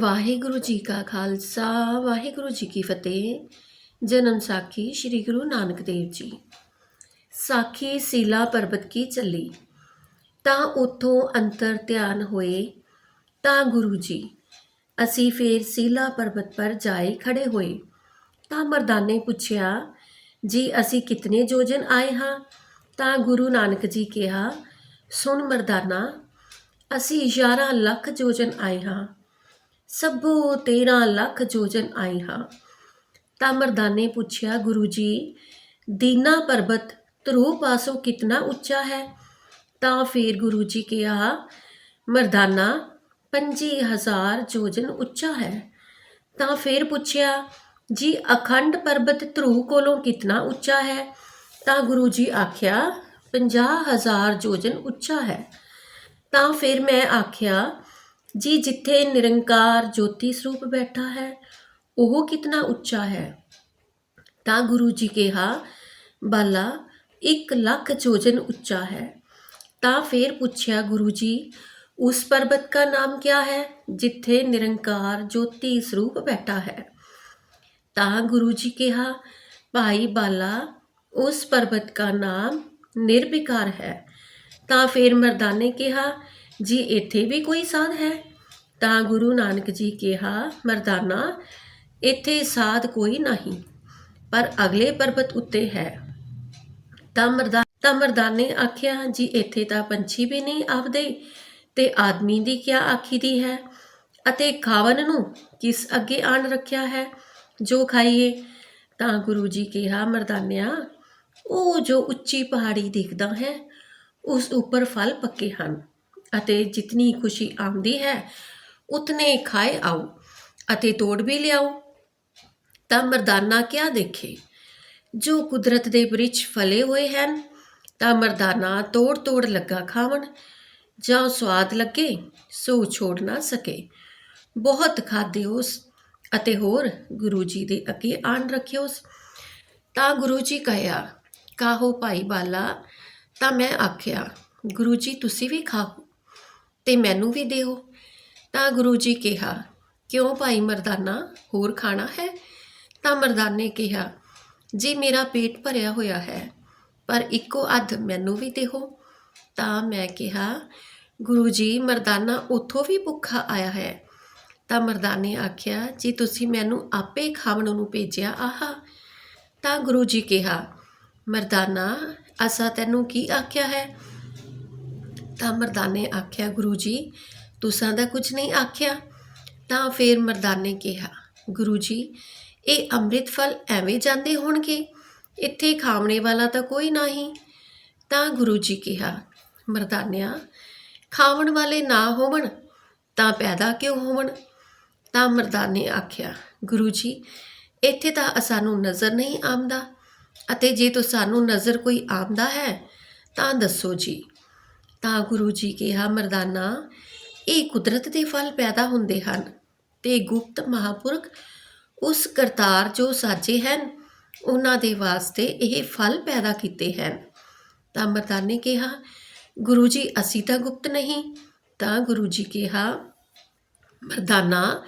ਵਾਹਿਗੁਰੂ ਜੀ ਕਾ ਖਾਲਸਾ, ਵਾਹਿਗੁਰੂ ਜੀ ਕੀ ਫਤਿਹ। ਜਨਮ ਸਾਖੀ ਸ੍ਰੀ ਗੁਰੂ ਨਾਨਕ ਦੇਵ ਜੀ। ਸਾਖੀ ਸੀਲਾ ਪਰਬਤ ਕੀ ਚੱਲੀ? ਤਾਂ ਉਥੋਂ ਅੰਤਰ ਧਿਆਨ ਹੋਏ, ਤਾਂ ਗੁਰੂ ਜੀ, ਅਸੀਂ ਫੇਰ ਸੀਲਾ ਪਰਬਤ ਪਰ ਜਾਏ ਖੜੇ ਹੋਏ। ਤਾਂ ਮਰਦਾਨੇ ਪੁੱਛਿਆ, ਜੀ ਅਸੀਂ ਕਿਤਨੇ ਜੋਜਨ ਆਏ ਹਾਂ? ਤਾਂ ਗੁਰੂ ਨਾਨਕ ਜੀ ਕਿਹਾ, ਸੁਣ ਮਰਦਾਨਾ, ਅਸੀਂ 11 ਲੱਖ ਜੋਜਨ ਆਏ ਹਾਂ। ਸਭੋ 13 ਲੱਖ ਜੋਜਨ ਆਏ ਹਾਂ। ਤਾਂ ਮਰਦਾਨੇ ਪੁੱਛਿਆ, ਗੁਰੂ ਜੀ, ਦੀਨਾ ਪਰਬਤ ਧਰੂ ਪਾਸੋਂ ਕਿਤਨਾ ਉੱਚਾ ਹੈ? ਤਾਂ ਫੇਰ ਗੁਰੂ ਜੀ ਕਿਹਾ, ਮਰਦਾਨਾ 25000 ਜੋਜਨ ਉੱਚਾ ਹੈ। ਤਾਂ ਫੇਰ ਪੁੱਛਿਆ, ਜੀ, ਅਖੰਡ ਪਰਬਤ ਧਰੂ ਕੋਲੋਂ ਕਿਤਨਾ ਉੱਚਾ ਹੈ? ਤਾਂ ਗੁਰੂ ਜੀ ਆਖਿਆ 50000 ਜੋਜਨ ਉੱਚਾ ਹੈ। ਤਾਂ ਫਿਰ ਮੈਂ ਆਖਿਆ ਜੀ ਜਿੱਥੇ ਨਿਰੰਕਾਰ ਜੋਤੀ ਸਰੂਪ ਬੈਠਾ ਹੈ ਉਹ ਕਿਤਨਾ ਉੱਚਾ ਹੈ ਤਾਂ ਗੁਰੂ ਜੀ ਕਿਹਾ ਬਾਲਾ 1 ਲੱਖ ਜੋਜਨ ਉੱਚਾ ਹੈ ਤਾਂ ਫਿਰ ਪੁੱਛਿਆ ਗੁਰੂ ਜੀ ਉਸ ਪਰਬਤ ਦਾ ਨਾਮ क्या है ਜਿੱਥੇ ਨਿਰੰਕਾਰ ਜੋਤੀ ਸਰੂਪ ਬੈਠਾ ਹੈ ਤਾਂ ਗੁਰੂ ਜੀ ਕਿਹਾ ਭਾਈ ਬਾਲਾ ਉਸ ਪਰਬਤ ਦਾ ਨਾਮ ਨਿਰਵਿਕਾਰ ਹੈ ਤਾਂ ਫਿਰ ਮਰਦਾਨੇ ਕਿਹਾ ਜੀ ਇੱਥੇ ਵੀ ਕੋਈ ਸਾਧ ਹੈ ਤਾਂ ਗੁਰੂ ਨਾਨਕ ਜੀ ਕਿਹਾ, ਮਰਦਾਨਾ, ਇੱਥੇ ਸਾਧ ਕੋਈ ਨਹੀਂ, ਪਰ ਅਗਲੇ ਪਰਬਤ ਉੱਤੇ ਹੈ। ਤਾਂ ਮਰਦਾ, ਤਾਂ ਮਰਦਾਨੇ ਆਖਿਆ, ਜੀ, ਇੱਥੇ ਤਾਂ ਪੰਛੀ ਵੀ ਨਹੀਂ ਆਵਦੇ ਤੇ ਆਦਮੀ ਦੀ ਕਿਆ ਆਖੀ ਦੀ ਹੈ? ਅਤੇ ਖਾਵਨ ਨੂੰ ਕਿਸ ਅੱਗੇ ਆਣ ਰੱਖਿਆ ਹੈ? ਜੋ ਖਾਈਏ। ਤਾਂ ਗੁਰੂ ਜੀ ਕਿਹਾ, ਮਰਦਾਨਿਆ, ਉਹ ਜੋ ਉੱਚੀ ਪਹਾੜੀ ਦਿਖਦਾ ਹੈ, ਉਸ ਉੱਪਰ ਫਲ ਪੱਕੇ ਹਨ, ਅਤੇ ਜਿਤਨੀ ਖੁਸ਼ੀ ਆਉਂਦੀ ਹੈ ਉਤਨੇ ਖਾਏ ਆਓ ਅਤੇ ਤੋੜ ਵੀ ਲਿਆਓ। ਤਾਂ ਮਰਦਾਨਾ ਕਿਆ ਦੇਖੇ? ਜੋ ਕੁਦਰਤ ਦੇ ਬ੍ਰਿਛ ਫਲੇ ਹੋਏ ਹਨ, ਤਾਂ ਮਰਦਾਨਾ ਤੋੜ ਤੋੜ ਲੱਗਾ ਖਾਵਣ। ਜਾਂ ਸਵਾਦ ਲੱਗੇ, ਸੋ ਛੋੜ ਨਾ ਸਕੇ। ਬਹੁਤ ਖਾਦੇ ਅਤੇ ਹੋਰ ਗੁਰੂ ਜੀ ਦੇ ਅੱਗੇ ਆਣ ਰੱਖਿਓਸ ਤਾਂ ਗੁਰੂ ਜੀ ਕਹਿਆ, ਕਾਹੋ ਭਾਈ ਬਾਲਾ? ਤਾਂ ਮੈਂ ਆਖਿਆ, ਗੁਰੂ ਜੀ, ਤੁਸੀਂ ਵੀ ਖਾਓ ਤੇ ਮੈਨੂੰ ਵੀ ਦਿਓ। ਤਾਂ ਗੁਰੂ ਜੀ ਕਿਹਾ, ਕਿਉਂ ਭਾਈ ਮਰਦਾਨਾ, ਹੋਰ ਖਾਣਾ ਹੈ? ਤਾਂ ਮਰਦਾਨੇ ਕਿਹਾ, ਜੀ ਮੇਰਾ ਪੇਟ ਭਰਿਆ ਹੋਇਆ ਹੈ, ਪਰ ਇੱਕੋ ਅੱਧ ਮੈਨੂੰ ਵੀ ਦਿਓ। ਤਾਂ ਮੈਂ ਕਿਹਾ, ਗੁਰੂ ਜੀ, ਮਰਦਾਨਾ ਉੱਥੋਂ ਵੀ ਭੁੱਖਾ ਆਇਆ ਹੈ। ਤਾਂ ਮਰਦਾਨੇ ਆਖਿਆ, ਜੀ ਤੁਸੀਂ ਮੈਨੂੰ ਆਪੇ ਖਾਵਣ ਨੂੰ ਭੇਜਿਆ, ਆਹਾ। ਤਾਂ ਗੁਰੂ ਜੀ ਕਿਹਾ, ਮਰਦਾਨਾ, ਅਸਾਂ ਤੈਨੂੰ ਕੀ ਆਖਿਆ ਹੈ? ਤਾਂ ਮਰਦਾਨੇ ਆਖਿਆ, ਗੁਰੂ ਜੀ ਤੁਸਾਂ ਦਾ ਕੁਝ ਨਹੀਂ ਆਖਿਆ, ਤਾਂ ਫੇਰ ਮਰਦਾਨੇ ਕਿਹਾ, ਗੁਰੂ ਜੀ, ਇਹ ਅੰਮ੍ਰਿਤ ਫਲ ਐਵੇਂ ਜਾਂਦੇ ਹੋਣਗੇ? ਇੱਥੇ ਖਾਵਣੇ ਵਾਲਾ ਤਾਂ ਕੋਈ ਨਹੀਂ। ਤਾਂ ਗੁਰੂ ਜੀ ਕਿਹਾ, ਮਰਦਾਨਿਆ, ਖਾਵਣ ਵਾਲੇ ਨਾ ਹੋਵਣ, ਤਾਂ ਪੈਦਾ ਕਿਉਂ ਹੋਵਣ? ਤਾਂ ਮਰਦਾਨੇ ਆਖਿਆ, ਗੁਰੂ ਜੀ, ਇੱਥੇ ਤਾਂ ਸਾਨੂੰ ਨਜ਼ਰ ਨਹੀਂ ਆਉਂਦਾ ਅਤੇ ਜੇ ਤੋ ਸਾਨੂੰ ਨਜ਼ਰ ਕੋਈ ਆਉਂਦਾ ਹੈ, ਤਾਂ ਦੱਸੋ ਜੀ। ਤਾਂ ਗੁਰੂ ਜੀ ਕਿਹਾ, ਮਰਦਾਨਾ ਇਹ ਕੁਦਰਤ ਦੇ ਫਲ ਪੈਦਾ ਹੁੰਦੇ ਹਨ ਤੇ ਗੁਪਤ ਮਹਾਪੁਰਖ ਉਸ ਕਰਤਾਰ ਜੋ ਸਾਜੇ ਹਨ, ਉਹਨਾਂ ਦੇ ਵਾਸਤੇ ਇਹ ਫਲ ਪੈਦਾ ਕੀਤੇ ਹਨ। ਤਾਂ ਮਰਦਾਨੇ ਕਿਹਾ, ਗੁਰੂ ਜੀ, ਅਸੀਂ ਤਾਂ ਗੁਪਤ ਨਹੀਂ। ਤਾਂ ਗੁਰੂ ਜੀ ਕਿਹਾ, ਮਰਦਾਨਾ,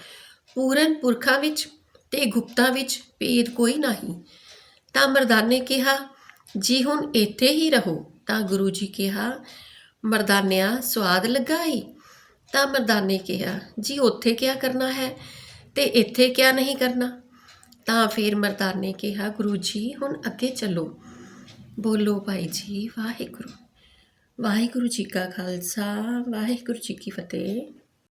ਪੂਰਨ ਪੁਰਖਾਂ ਵਿੱਚ ਤੇ ਗੁਪਤਾਂ ਵਿੱਚ ਭੇਦ ਕੋਈ ਨਹੀਂ। ਤਾਂ ਮਰਦਾਨੇ ਕਿਹਾ, ਜੀ ਹੁਣ ਇੱਥੇ ਹੀ ਰਹੋ। ਤਾਂ ਗੁਰੂ ਜੀ ਕਿਹਾ, ਮਰਦਾਨਿਆ, ਸਵਾਦ ਲੱਗਾ ਈ? ਤਾਂ ਮਰਦਾਨੇ ਕਿਹਾ, ਜੀ, ਉੱਥੇ ਕਿਆ ਕਰਨਾ ਹੈ? ਤੇ ਇੱਥੇ ਕਿਆ ਨਹੀਂ ਕਰਨਾ? ਤਾਂ ਫਿਰ ਮਰਦਾਨੇ ਕਿਹਾ, ਗੁਰੂ ਜੀ, ਹੁਣ ਅੱਗੇ ਚੱਲੋ। ਬੋਲੋ, ਭਾਈ ਜੀ, ਵਾਹਿਗੁਰੂ। ਵਾਹਿਗੁਰੂ ਜੀ ਕਾ ਖਾਲਸਾ, ਵਾਹਿਗੁਰੂ ਜੀ ਕੀ ਫਤਿਹ।